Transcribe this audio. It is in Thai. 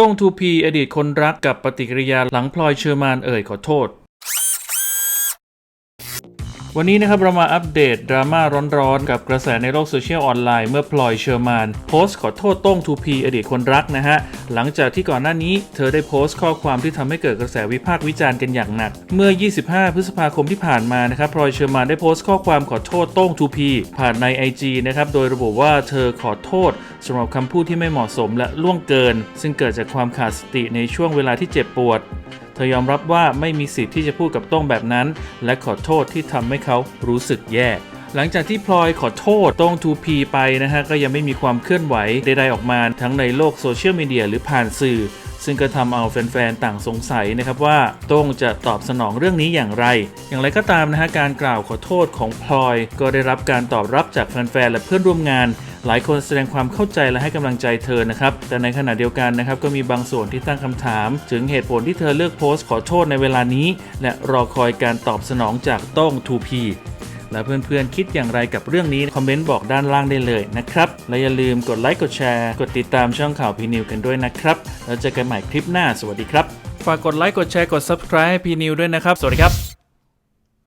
ต้งทูพีอดีตคนรักกับปฏิกิริยาหลังพลอยเชอร์มานเอ่ยขอโทษ วันนี้นะครับเรามาอัปเดตดราม่าร้อนๆ กับกระแสในโลกโซเชียลออนไลน์เมื่อพลอยเชอร์มานโพสต์ขอโทษโต้งทูพีอดีตคนรักนะฮะ หลังจากที่ก่อนหน้านี้เธอได้โพสต์ข้อความที่ทำให้เกิดกระแสวิพากษ์วิจารณ์กันอย่างหนัก เมื่อ 25 พฤษภาคมที่ผ่านมานะครับพลอยเชอร์มานได้โพสต์ข้อความขอโทษโต้งทูพีผ่านใน IG นะครับโดยระบุว่าเธอขอโทษสำหรับคำพูดที่ไม่เหมาะสมและล่วงเกิน ซึ่งเกิดจากความขาดสติในช่วงเวลาที่เจ็บปวด ธอยอมรับว่าไม่มีสิทธิ์ที่จะพูดกับโต้งแบบนั้น และขอโทษที่ทำให้เขารู้สึกแย่หลังจากที่พลอยขอโทษโต้ง 2P ไปนะฮะ ก็ยังไม่มีความเคลื่อนไหวใดๆออกมาทั้งในโลกโซเชียลมีเดียหรือผ่านสื่อ ซึ่งก็ทำเอาแฟนๆ ต่างสงสัยนะครับว่าโต้งจะตอบสนองเรื่องนี้อย่างไร อย่างไรก็ตามนะฮะ การกล่าวขอโทษของพลอย ก็ได้รับการตอบรับจากแฟนๆ และเพื่อนร่วมงาน หลายคนแสดงความเข้าใจและให้กำลังใจเธอนะครับ แต่ในขณะเดียวกันนะครับก็มีบางส่วนที่ตั้งคำถาม ถึงเหตุผลที่เธอเลือกโพสต์ขอโทษในเวลานี้ และรอคอยการตอบสนองจากต้ง 2P และเพื่อนๆ คิดอย่างไรกับเรื่องนี้ คอมเมนต์บอกด้านล่างได้เลยนะครับ และอย่าลืมกดไลค์กดแชร์ กดติดตามช่องข่าวพีนิวกันด้วยนะครับ แล้วเจอกันใหม่คลิปหน้าสวัสดีครับ ฝากกดไลค์กดแชร์กด subscribe พีนิวด้วยนะครับ สวัสดีครับ